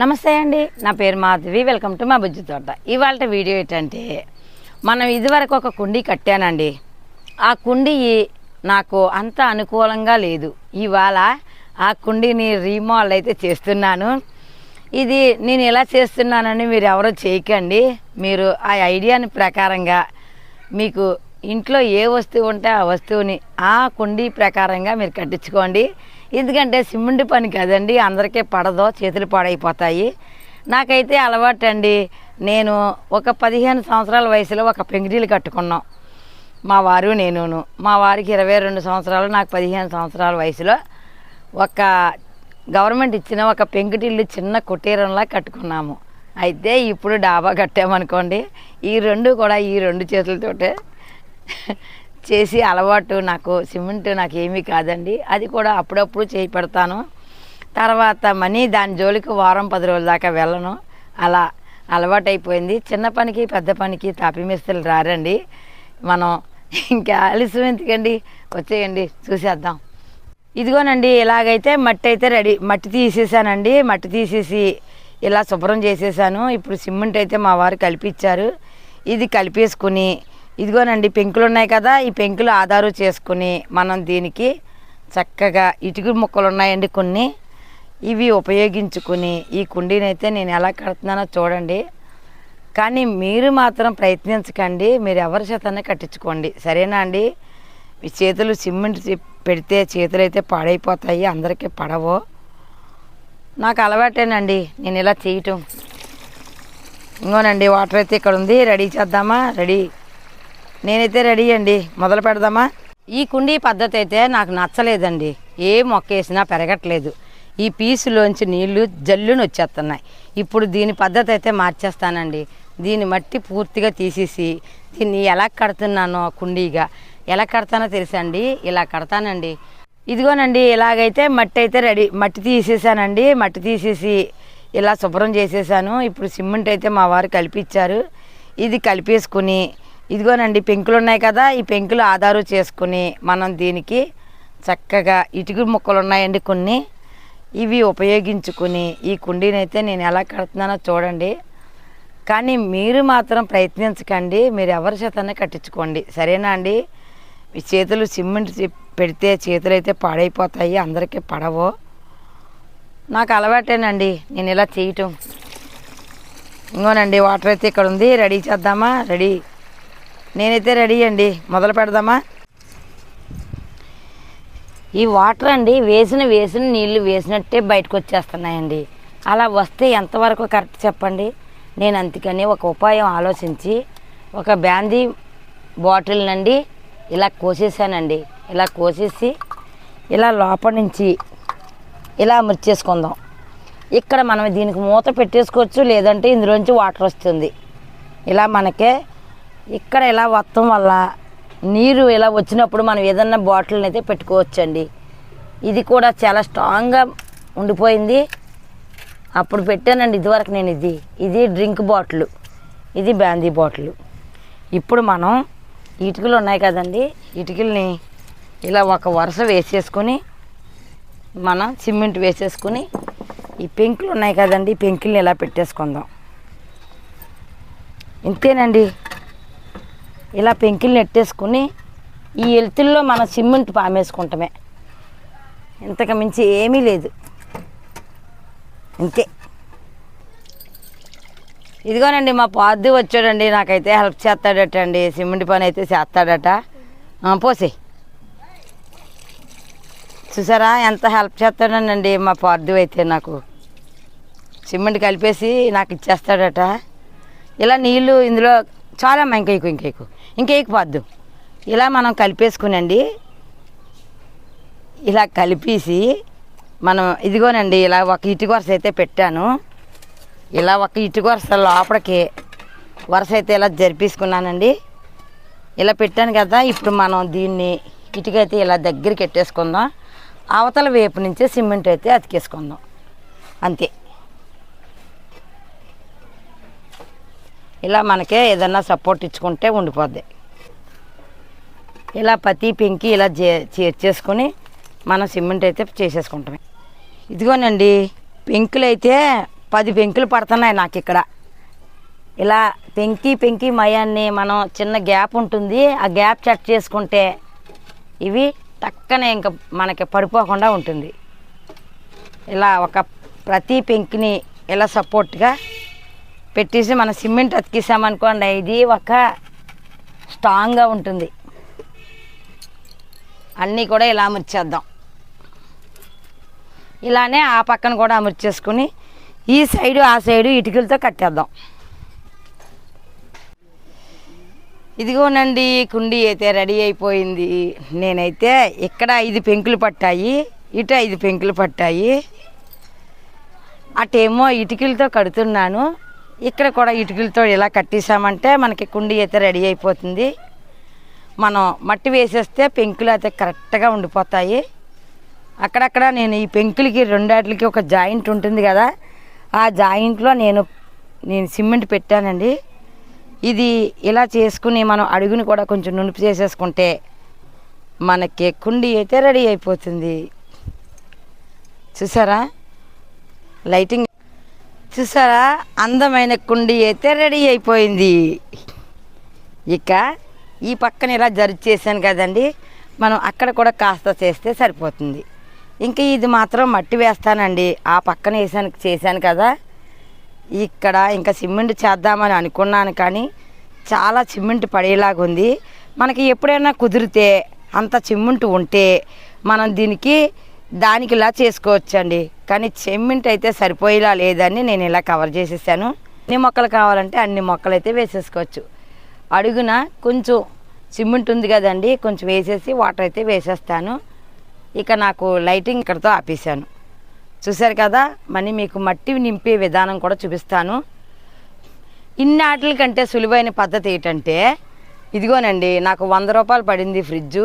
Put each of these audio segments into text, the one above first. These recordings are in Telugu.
నమస్తే అండి. నా పేరు మాధవి. వెల్కమ్ టు మా బుజ్జి తోట. ఇవాళ వీడియో ఏంటంటే మనం ఇదివరకు ఒక కుండీ కట్టానండి. ఆ కుండీ నాకు అంత అనుకూలంగా లేదు. ఇవాళ ఆ కుండీని రీమాల్ అయితే చేస్తున్నాను. ఇది నేను ఎలా చేస్తున్నానని మీరు ఎవరో చేయకండి. మీరు ఆ ఐడియాని ప్రకారంగా మీకు ఇంట్లో ఏ వస్తువు ఉంటే ఆ వస్తువుని ఆ కుండీ ప్రకారంగా మీరు కట్టించుకోండి. ఎందుకంటే సిమెంట్ పని కదండి అందరికీ పడదు చేతులు పాడైపోతాయి. నాకైతే అలవాటు అండి నేను ఒక పదిహేను సంవత్సరాల వయసులో ఒక పెంగిడీలు కట్టుకున్నాం. మా వారు నేనును. మా వారికి ఇరవై రెండు సంవత్సరాలు నాకు పదిహేను సంవత్సరాల వయసులో ఒక గవర్నమెంట్ ఇచ్చిన ఒక పెంకుటిల్లు చిన్న కుటీరంలా కట్టుకున్నాము. అయితే ఇప్పుడు డాబా కట్టామనుకోండి ఈ రెండు కూడా ఈ రెండు చేతులతోటే చేసి అలవాటు నాకు సిమెంట్ నాకు ఏమీ కాదండి. అది కూడా అప్పుడప్పుడు చేయి పెడతాను తర్వాత మనీ దాని జోలికి వారం పది రోజుల దాకా వెళ్ళను. అలా అలవాటు అయిపోయింది చిన్న పనికి పెద్ద పనికి తాపిమిస్త్రులు రారండి. మనం ఇంకా ఆలస్యం ఎందుకండి? వచ్చేయండి చూసేద్దాం. ఇదిగోనండి ఇలాగైతే మట్టి అయితే రెడీ మట్టి తీసేసానండి. మట్టి తీసేసి ఇలా శుభ్రం చేసేసాను. ఇప్పుడు సిమెంట్ అయితే మా వారు కలిపిచ్చారు. ఇది కలిపేసుకుని ఇదిగోనండి పెంకులు ఉన్నాయి కదా ఈ పెంకులు ఆధారు చేసుకుని మనం దీనికి చక్కగా ఇటుక ముక్కలు ఉన్నాయండి కొన్ని. ఇవి ఉపయోగించుకుని ఈ కుండీని అయితే నేను ఎలా కడుతున్నానో చూడండి. కానీ మీరు మాత్రం ప్రయత్నించకండి మీరు ఎవరి చేతనే కట్టించుకోండి. సరేనా అండి? మీ చేతులు సిమెంట్ పెడితే చేతులు అయితే పాడైపోతాయి అందరికీ పడవు. నాకు అలవాటేనండి నేను ఇలా చేయటం. ఇంకోనండి వాటర్ అయితే ఇక్కడ ఉంది రెడీ చేద్దామా? రెడీ. నేనైతే రెడీ అండి. మొదలు పెడదామా? ఈ కుండీ పద్ధతి అయితే నాకు నచ్చలేదండి. ఏ మొక్క వేసినా పెరగట్లేదు. ఈ పీసులోంచి నీళ్ళు జల్లుని వచ్చేస్తున్నాయి. ఇప్పుడు దీని పద్ధతి అయితే మార్చేస్తానండి. దీని మట్టి పూర్తిగా తీసేసి దీన్ని ఎలా కడుతున్నానో కుండీగా. ఎలా కడతానో తెలుసండి ఇలా కడతానండి. ఇదిగోనండి ఇలాగైతే మట్టి అయితే రెడీ మట్టి తీసేసానండి. మట్టి తీసేసి ఇలా శుభ్రం చేసేసాను. ఇప్పుడు సిమెంట్ అయితే మా వారు కలిపిచ్చారు. ఇది కలిపేసుకుని ఇదిగోనండి పెంకులు ఉన్నాయి కదా ఈ పెంకులు ఆధారు చేసుకుని మనం దీనికి చక్కగా ఇటుక ముక్కలు ఉన్నాయండి కొన్ని. ఇవి ఉపయోగించుకుని ఈ కుండీని అయితే నేను ఎలా కడుతున్నానో చూడండి. కానీ మీరు మాత్రం ప్రయత్నించకండి మీరు ఎవరి చేతనే కట్టించుకోండి. సరేనా అండి? ఈ చేతులు సిమెంట్ పెడితే చేతులు అయితే పాడైపోతాయి అందరికీ పడవు. నాకు అలవాటేనండి నేను ఇలా చేయటం. ఇంకోనండి వాటర్ అయితే ఇక్కడ ఉంది రెడీ చేద్దామా? రెడీ. నేనైతే రెడీ అండి. మొదలు పెడదామా? ఈ వాటర్ అండి వేసిన వేసిన నీళ్ళు వేసినట్టే బయటకు వచ్చేస్తున్నాయండి. అలా వస్తే ఎంతవరకు కరెక్ట్ చెప్పండి? నేను అందుకని ఒక ఉపాయం ఆలోచించి ఒక బ్యాందీ బాటిల్ నండి ఇలా కోసేసానండి. ఇలా కోసేసి ఇలా లోపల నుంచి ఇలా మురిచేసుకుందాం ఇక్కడ మనం దీనికి మూత పెట్టేసుకోవచ్చు లేదంటే ఇందులోంచి వాటర్ వస్తుంది. ఇలా మనకే ఇక్కడ ఇలా వత్తం వల్ల నీరు ఇలా వచ్చినప్పుడు మనం ఏదన్నా బాటిల్ని అయితే పెట్టుకోవచ్చండి. ఇది కూడా చాలా స్ట్రాంగ్గా ఉండిపోయింది. అప్పుడు పెట్టానండి ఇదివరకు నేను ఇది. ఇది డ్రింక్ బాటిల్. ఇది బ్యాందీ బాటిల్. ఇప్పుడు మనం ఇటుకలు ఉన్నాయి కదండి. ఇటుకల్ని ఇలా ఒక వరుస వేసేసుకొని మనం సిమెంట్ వేసేసుకుని ఈ పెంకులు ఉన్నాయి కదండి ఈ పెంకుల్ని ఇలా పెట్టేసుకుందాం. ఇంతేనండి. ఇలా పెంకుల్ని నెట్టేసుకుని ఈ ఎలుతుల్లో మనం సిమెంట్ పామేసుకుంటమే. ఇంతకు మించి ఏమీ లేదు. ఇంతే. ఇదిగోనండి మా పాద్దు వచ్చాడండి నాకైతే హెల్ప్ చేస్తాడట అండి సిమెంట్ పని అయితే చేస్తాడట. పోసే. పోసేయ్ చూసారా ఎంత హెల్ప్ చేస్తాడనండి మా పార్దు అయితే నాకు. సిమెంట్ కలిపేసి నాకు ఇచ్చేస్తాడట. ఇలా నీళ్ళు ఇందులో చాలా ఇంకేకు ఇంకేకు. ఇంకేకు పద్దు ఇలా మనం కలిపేసుకునండి. ఇలా కలిపేసి మనం ఇదిగోనండి ఇలా ఒక ఇటు వరుస అయితే పెట్టాను. ఇలా ఒక ఇటు వరుస లోపలికి వరుస అయితే ఇలా జరిపేసుకున్నానండి. ఇలా పెట్టాను కదా ఇప్పుడు మనం దీన్ని ఇటుకైతే ఇలా దగ్గరికి ఎట్టేసుకుందాం అవతల వైపు నుంచే సిమెంట్ అయితే అతికేసుకుందాం. అంతే. ఇలా మనకే ఏదన్నా సపోర్ట్ ఇచ్చుకుంటే ఉండిపోద్ది. ఇలా ప్రతి పెంకి ఇలా చే- చేర్చేసుకొని మనం సిమెంట్ అయితే చేసేసుకుంటాం ఇదిగోనండి పెంకులు అయితే పది పెంకులు పడుతున్నాయి నాకు ఇక్కడ. ఇలా పెంకి పెంకి మయాన్ని మనం చిన్న గ్యాప్ ఉంటుంది ఆ గ్యాప్ చెక్ చేసుకుంటే ఇవి టక్కనే ఇంకా మనకి పడిపోకుండా ఉంటుంది. ఇలా ఒక ప్రతి పెంకిని ఇలా సపోర్ట్గా పెట్టేసి మనం సిమెంట్ అతికిసామనుకోండి ఇది ఒక స్ట్రాంగ్గా ఉంటుంది. అన్నీ కూడా ఇలా అమర్చేద్దాం. ఇలానే ఆ పక్కన కూడా అమర్చేసుకుని ఈ సైడు ఆ సైడు ఇటుకలతో కట్టేద్దాం. ఇదిగోనండి కుండీ అయితే రెడీ అయిపోయింది. నేనైతే ఇక్కడ ఐదు పెంకులు పట్టాయి ఇటు ఐదు పెంకులు పట్టాయి. అటేమో ఇటుకలతో కడుతున్నాను. ఇక్కడ కూడా ఇటుకలతో ఇలా కట్టేసామంటే మనకి కుండీ అయితే రెడీ అయిపోతుంది. మనం మట్టి వేసేస్తే పెంకులు అయితే కరెక్ట్గా ఉండిపోతాయి. అక్కడక్కడ నేను ఈ పెంకులకి రెండాటికి ఒక జాయింట్ ఉంటుంది కదా ఆ జాయింట్లో నేను నేను సిమెంట్ పెట్టానండి. ఇది ఇలా చేసుకుని మనం అడుగుని కూడా కొంచెం నునుపు చేసేసుకుంటే మనకి కుండీ అయితే రెడీ అయిపోతుంది. చూసారా? లైటింగ్ చూసారా? అందమైన కుండీ అయితే రెడీ అయిపోయింది. ఇక ఈ పక్కన ఇలా జరుగు చేశాను కదండి. మనం అక్కడ కూడా కాస్త చేస్తే సరిపోతుంది. ఇంకా ఇది మాత్రం మట్టి వేస్తానండి. ఆ పక్కన వేసాను చేశాను కదా. ఇక్కడ ఇంకా సిమెంట్ చేద్దామని అనుకున్నాను కానీ చాలా సిమెంట్ పడేలాగా ఉంది. మనకి ఎప్పుడైనా కుదిరితే అంత సిమెంట్ ఉంటే మనం దీనికి దానికి ఇలా చేసుకోవచ్చండి. కానీ సిమెంట్ అయితే సరిపోయేలా లేదని నేను ఇలా కవర్ చేసేసాను. ఎన్ని మొక్కలు కావాలంటే అన్ని మొక్కలు అయితే వేసేసుకోవచ్చు. అడుగున కొంచెం సిమెంట్ ఉంది కదండి కొంచెం వేసేసి వాటర్ అయితే వేసేస్తాను. ఇక నాకు లైటింగ్ ఇక్కడతో ఆపేసాను చూశారు కదా మనీ మీకు మట్టి నింపే విధానం కూడా చూపిస్తాను. ఇన్ని ఆటల కంటే సులువైన పద్ధతి ఏంటంటే ఇదిగోనండి నాకు వంద రూపాయలు పడింది ఫ్రిడ్జు.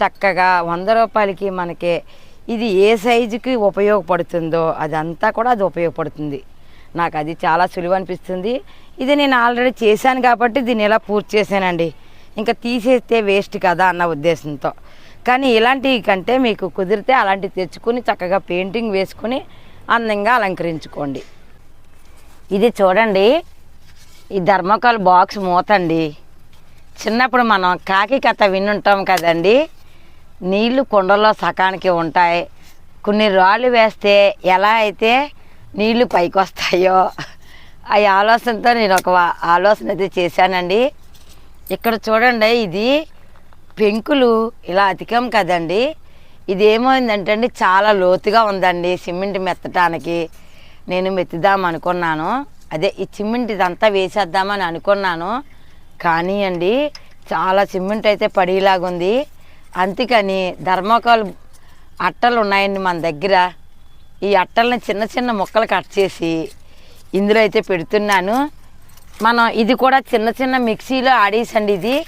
చక్కగా వంద రూపాయలకి మనకి ఇది ఏ సైజుకి ఉపయోగపడుతుందో అదంతా కూడా అది ఉపయోగపడుతుంది. నాకు అది చాలా సులువు అనిపిస్తుంది. ఇది నేను ఆల్రెడీ చేశాను కాబట్టి దీన్ని ఇలా పూర్తి చేశానండి? ఇంకా తీసేస్తే వేస్ట్ కదా అన్న ఉద్దేశంతో. కానీ ఇలాంటివి కంటే మీకు కుదిరితే అలాంటివి తెచ్చుకుని చక్కగా పెయింటింగ్ వేసుకుని అందంగా అలంకరించుకోండి. ఇది చూడండి. ఈ ధర్మకాల్ బాక్స్ మూతండి. చిన్నప్పుడు మనం కాకి కథ వినుంటాం కదండీ. నీళ్ళు కుండలో సకానికి ఉంటాయి. కొన్ని రాళ్ళు వేస్తే ఎలా అయితే నీళ్ళు పైకి వస్తాయో ఆ ఆలోచనతో నేను ఒక ఆలోచన అయితే చేశానండి. ఇక్కడ చూడండి ఇది పెంకులు ఇలా అతికం కదండి. ఇది ఏమైందంటే అండి చాలా లోతుగా ఉందండి సిమెంట్ మెత్తటానికి. నేను మెత్తుదాం అనుకున్నాను. అదే ఈ సిమెంట్ ఇదంతా వేసేద్దామని అనుకున్నాను. కానీ అండి చాలా సిమెంట్ అయితే పడేలాగుంది. అందుకని ధర్మకాల్ అట్టలు ఉన్నాయండి మన దగ్గర. ఈ అట్టల్ని చిన్న చిన్న ముక్కలు కట్ చేసి ఇందులో అయితే పెడుతున్నాను. మనం ఇది కూడా చిన్న చిన్న మిక్సీలో ఆడేసండి ఇది.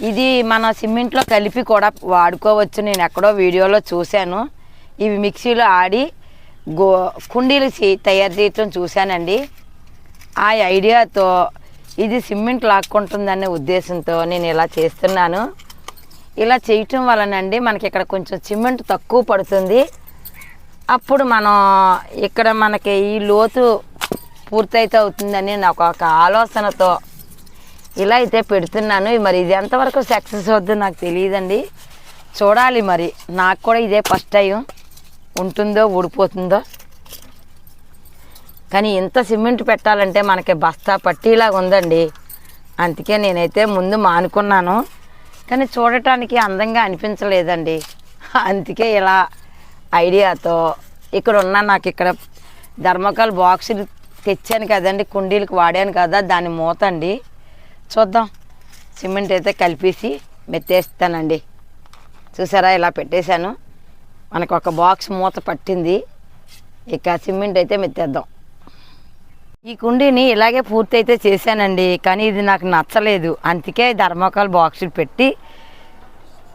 ఇది మన సిమెంట్లో కలిపి కూడా వాడుకోవచ్చు. నేను ఎక్కడో వీడియోలో చూశాను. ఇవి మిక్సీలో ఆడి గో కుండీలు తయారు చేయటం చూశానండి. ఆ ఐడియాతో ఇది సిమెంట్ లాక్కుంటుందనే ఉద్దేశంతో నేను ఇలా చేస్తున్నాను. ఇలా చేయటం వలనండి మనకి ఇక్కడ కొంచెం సిమెంట్ తక్కువ పడుతుంది. అప్పుడు మనం ఇక్కడ మనకి ఈ లోతు పూర్తయితే అవుతుందని నాకు ఒక ఆలోచనతో ఇలా అయితే పెడుతున్నాను. మరి ఇది ఎంతవరకు సక్సెస్ అవుద్దో నాకు తెలియదండి. చూడాలి మరి. నాకు కూడా ఇదే ఫస్ట్ టైం ఉంటుందో ఊడిపోతుందో. కానీ ఇంత సిమెంట్ పెట్టాలంటే మనకి బస్తా పట్టిలాగా ఉందండి. అందుకే నేనైతే ముందు మానుకున్నాను. కానీ చూడటానికి అందంగా అనిపించలేదండి. అందుకే ఇలా ఐడియాతో ఇక్కడ ఉన్న నాకు ఇక్కడ ధర్మకాల్ బాక్సులు తెచ్చాను కదండి కుండీలకు వాడాను కదా దాన్ని మూతండి. చూద్దాం. సిమెంట్ అయితే కలిపేసి మెత్తేస్తానండి. చూసారా ఇలా పెట్టేశాను. మనకు ఒక బాక్స్ మూత పట్టింది. ఇక సిమెంట్ అయితే మెత్తేద్దాం. ఈ కుండీని ఇలాగే పూర్తి అయితే చేశానండి కానీ ఇది నాకు నచ్చలేదు. అందుకే ధర్మకాల్ బాక్సులు పెట్టి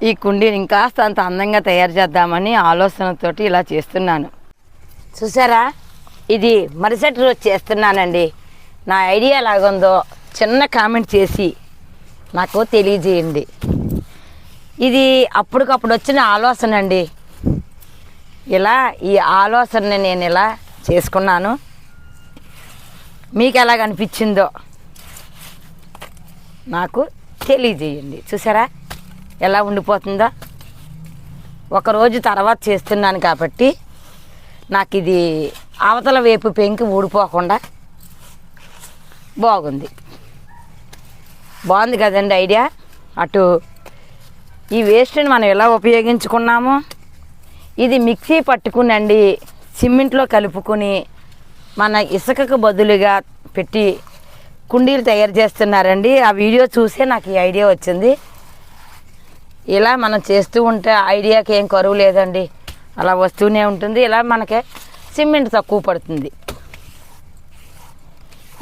ఈ కుండీని ఇంకాస్త అంత అందంగా తయారు చేద్దామని ఆలోచనతోటి ఇలా చేస్తున్నాను. చూసారా? ఇది మరుసటి రోజు చేస్తున్నానండి. నా ఐడియా ఎలాగుందో చిన్న కామెంట్ చేసి నాకు తెలియజేయండి. ఇది అప్పటికప్పుడు వచ్చిన ఆలోచన అండి ఇలా ఈ ఆలోచనని నేను ఇలా చేసుకున్నాను. మీకు ఎలాగ అనిపించిందో నాకు తెలియజేయండి. చూసారా? ఎలా ఉండిపోతుందో? ఒకరోజు తర్వాత చేస్తున్నాను కాబట్టి నాకు ఇది అవతల వేపు పెంకి ఊడిపోకుండా బాగుంది. బాగుంది కదండి ఐడియా? అటు ఈ వేస్ట్ని మనం ఎలా ఉపయోగించుకున్నాము ఇది మిక్సీ పట్టుకునండి సిమెంట్లో కలుపుకొని మన ఇసుకకు బదులుగా పెట్టి కుండీలు తయారు చేస్తున్నారండి. ఆ వీడియో చూసే నాకు ఈ ఐడియా వచ్చింది. ఇలా మనం చేస్తూ ఉంటే ఐడియాకి ఏం కరువు లేదండి. అలా వస్తూనే ఉంటుంది. ఇలా మనకి సిమెంట్ తక్కువ పడుతుంది.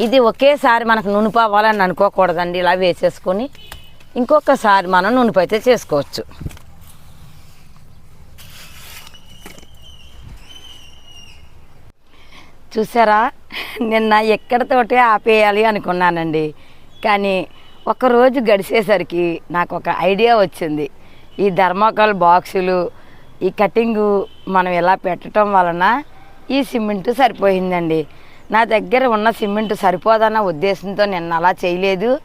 ఇది ఒకేసారి మనకు నునుపావాలని అనుకోకూడదండి. ఇలా వేసేసుకొని ఇంకొకసారి మనం నునుపు అయితే చేసుకోవచ్చు. చూసారా? నిన్న ఎక్కడితోటే ఆపేయాలి అనుకున్నానండి. కానీ ఒకరోజు గడిచేసరికి నాకు ఒక ఐడియా వచ్చింది. ఈ ధర్మాకోల్ బాక్సులు ఈ కటింగు మనం ఇలా పెట్టడం వలన ఈ సిమెంట్ సరిపోయిందండి. నా దగ్గర ఉన్న సిమెంట్ సరిపోదన్న ఉద్దేశంతో నిన్న అలా చేయలేదు.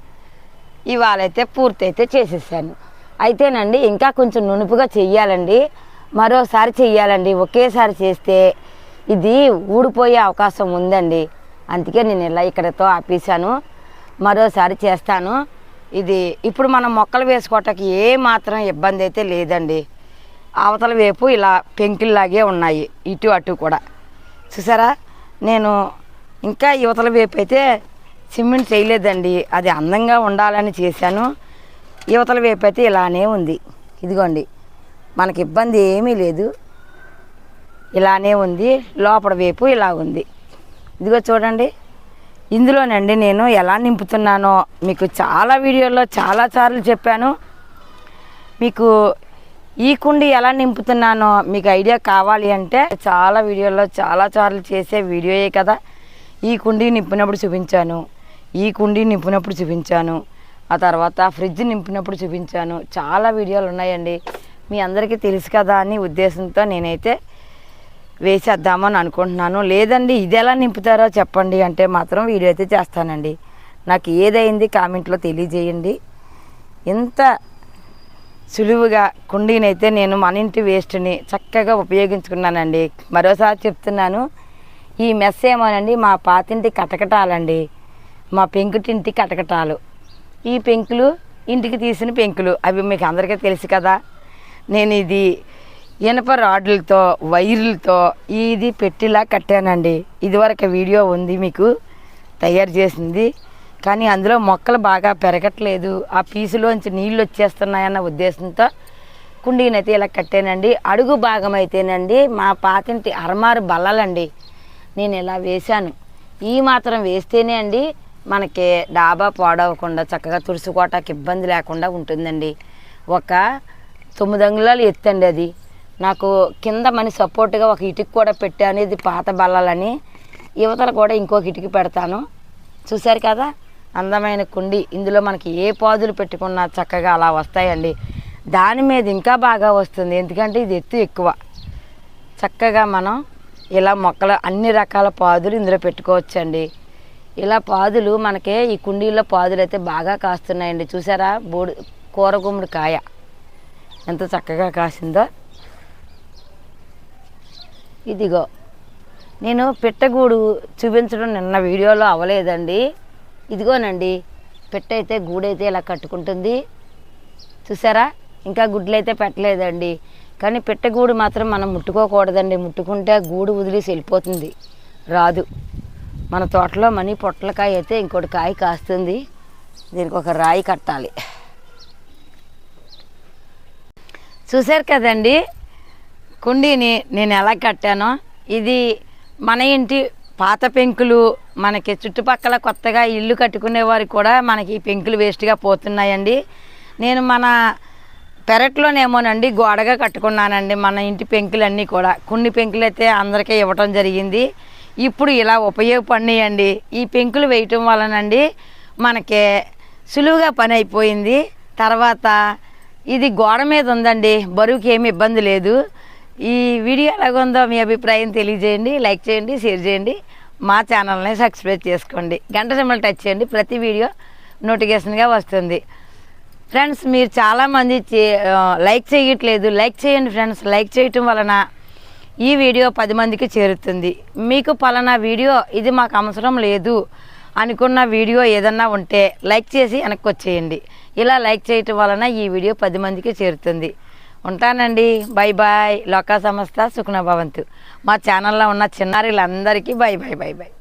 ఇవాళైతే అయితే పూర్తయితే చేసేసాను. అయితేనండి ఇంకా కొంచెం నునుపుగా చెయ్యాలండి. మరోసారి చెయ్యాలండి. ఒకేసారి చేస్తే ఇది ఊడిపోయే అవకాశం ఉందండి. అందుకే నేను ఇలా ఇక్కడతో ఆపేసాను మరోసారి చేస్తాను. ఇది ఇప్పుడు మనం మొక్కలు వేసుకోవటానికి ఏ మాత్రం ఇబ్బంది అయితే లేదండి. అవతల వైపు ఇలా పెంకిల్లాగే ఉన్నాయి. ఇటు అటు కూడా. చూసారా? నేను ఇంకా యువతల వైపు అయితే సిమెంట్ చేయలేదండి. అది అందంగా ఉండాలని చేశాను. యువతల వైపు అయితే ఇలానే ఉంది. ఇదిగోండి. మనకి ఇబ్బంది ఏమీ లేదు. ఇలానే ఉంది లోపల వైపు ఇలా ఉంది. ఇదిగో చూడండి. ఇందులోనండి నేను ఎలా నింపుతున్నానో మీకు చాలా వీడియోల్లో చాలా సార్లు చెప్పాను. మీకు ఈ కుండి ఎలా నింపుతున్నానో మీకు ఐడియా కావాలి అంటే చాలా వీడియోల్లో చాలా సార్లు చేసే వీడియోయే కదా. ఈ కుండీ నింపినప్పుడు చూపించాను ఈ కుండీ నింపినప్పుడు చూపించాను ఆ తర్వాత ఫ్రిడ్జ్ నింపినప్పుడు చూపించాను. చాలా వీడియోలు ఉన్నాయండి. మీ అందరికీ తెలుసు కదా అని ఉద్దేశంతో నేనైతే వేసేద్దామని అనుకుంటున్నాను. లేదండి ఇది ఎలా నింపుతారో చెప్పండి అంటే మాత్రం వీడియో అయితే చేస్తానండి. నాకు ఏదైంది కామెంట్లో తెలియజేయండి. ఇంత సులువుగా కుండీనైతే నేను మన ఇంటి వేస్ట్ని చక్కగా ఉపయోగించుకున్నానండి. మరోసారి చెప్తున్నాను ఈ మెస్ ఏమోనండి మా పాతింటి కటకటాలండి. మా పెంకుటింటి కటకటాలు. ఈ పెంకులు ఇంటికి తీసిన పెంకులు అవి మీకు అందరికీ తెలుసు కదా. నేను ఇది ఇనప రాడ్లతో వైర్లతో ఇది పెట్టిలా కట్టానండి. ఇదివరకు వీడియో ఉంది మీకు తయారు చేసింది. కానీ అందులో మొక్కలు బాగా పెరగట్లేదు. ఆ పీసులోంచి నీళ్ళు వచ్చేస్తున్నాయన్న ఉద్దేశంతో కుండీనైతే ఇలా కట్టానండి. అడుగు భాగం అయితేనండి మా పాతింటి అరమారు బల్లలండి. నేను ఇలా వేశాను. ఈ మాత్రం వేస్తేనే అండి మనకి డాబా పాడవకుండా చక్కగా తుడుచుకోవటానికి ఇబ్బంది లేకుండా ఉంటుందండి. ఒక తొమ్మిది అంగుళాలు ఎత్తండి అది. నాకు కింద మని సపోర్ట్గా ఒక ఇటుక కూడా పెట్టాను ఇది పాత బల్లలని. యువతలు కూడా ఇంకొక ఇటుక పెడతాను. చూశారు కదా? అందమైన కుండి. ఇందులో మనకి ఏ పాదులు పెట్టుకున్నా చక్కగా అలా వస్తాయండి. దాని మీద ఇంకా బాగా వస్తుంది. ఎందుకంటే ఇది ఎత్తు ఎక్కువ. చక్కగా మనం ఇలా మొక్కలు అన్ని రకాల పాదులు ఇందులో పెట్టుకోవచ్చండి. ఇలా పాదులు మనకి ఈ కుండీల్లో పాదులు అయితే బాగా కాస్తున్నాయండి. చూసారా? బూడి కూర గుమ్మడి కాయ ఎంత చక్కగా కాసిందో. ఇదిగో నేను పిట్టగూడు చూపించడం నిన్న వీడియోలో అవ్వలేదండి. ఇదిగోనండి పిట్ట అయితే గూడైతే ఇలా కట్టుకుంటుంది. చూసారా? ఇంకా గుడ్లు అయితే పెట్టలేదండి. కానీ పెట్టగూడు మాత్రం మనం ముట్టుకోకూడదండి. ముట్టుకుంటే గూడు వదిలేసి వెళ్ళిపోతుంది. రాదు. మన తోటలో మనీ పొట్లకాయ అయితే ఇంకోటి కాయ కాస్తుంది. దీనికి ఒక రాయి కట్టాలి. చూశారు కదండి? కుండీని నేను ఎలా కట్టానో ఇది మన ఇంటి పాత పెంకులు మనకి చుట్టుపక్కల కొత్తగా ఇల్లు కట్టుకునే వారికి కూడా మనకి ఈ పెంకులు వేస్ట్గా పోతున్నాయండి. నేను మన పెరట్లోనేమోనండి గోడగా కట్టుకున్నానండి మన ఇంటి పెంకులన్నీ కూడా. కొన్ని పెంకులు అయితే అందరికీ ఇవ్వటం జరిగింది. ఇప్పుడు ఇలా ఉపయోగపడినాయండి. ఈ పెంకులు వేయటం వలనండి మనకి సులువుగా పని అయిపోయింది. తర్వాత ఇది గోడ మీద ఉందండి. బరువుకి ఏమి ఇబ్బంది లేదు. ఈ వీడియో ఎలాగుందో మీ అభిప్రాయం తెలియజేయండి లైక్ చేయండి షేర్ చేయండి. మా ఛానల్ని సబ్స్క్రైబ్ చేసుకోండి. గంట సింబల్ టచ్ చేయండి. ప్రతి వీడియో నోటిఫికేషన్గా వస్తుంది. ఫ్రెండ్స్ మీరు చాలామంది లైక్ చేయట్లేదు. లైక్ చేయండి ఫ్రెండ్స్. లైక్ చేయటం వలన ఈ వీడియో పది మందికి చేరుతుంది. మీకు పలానా వీడియో ఇది మాకు అవసరం లేదు అనుకున్న వీడియో ఏదన్నా ఉంటే లైక్ చేసి వెనక్కి వచ్చేయండి. ఇలా లైక్ చేయటం వలన ఈ వీడియో పది మందికి చేరుతుంది. ఉంటానండి. బై బాయ్ లోకా సంస్థ సుఖన భవంతు. మా ఛానల్లో ఉన్న చిన్నారులందరికీ బై బై బై బాయ్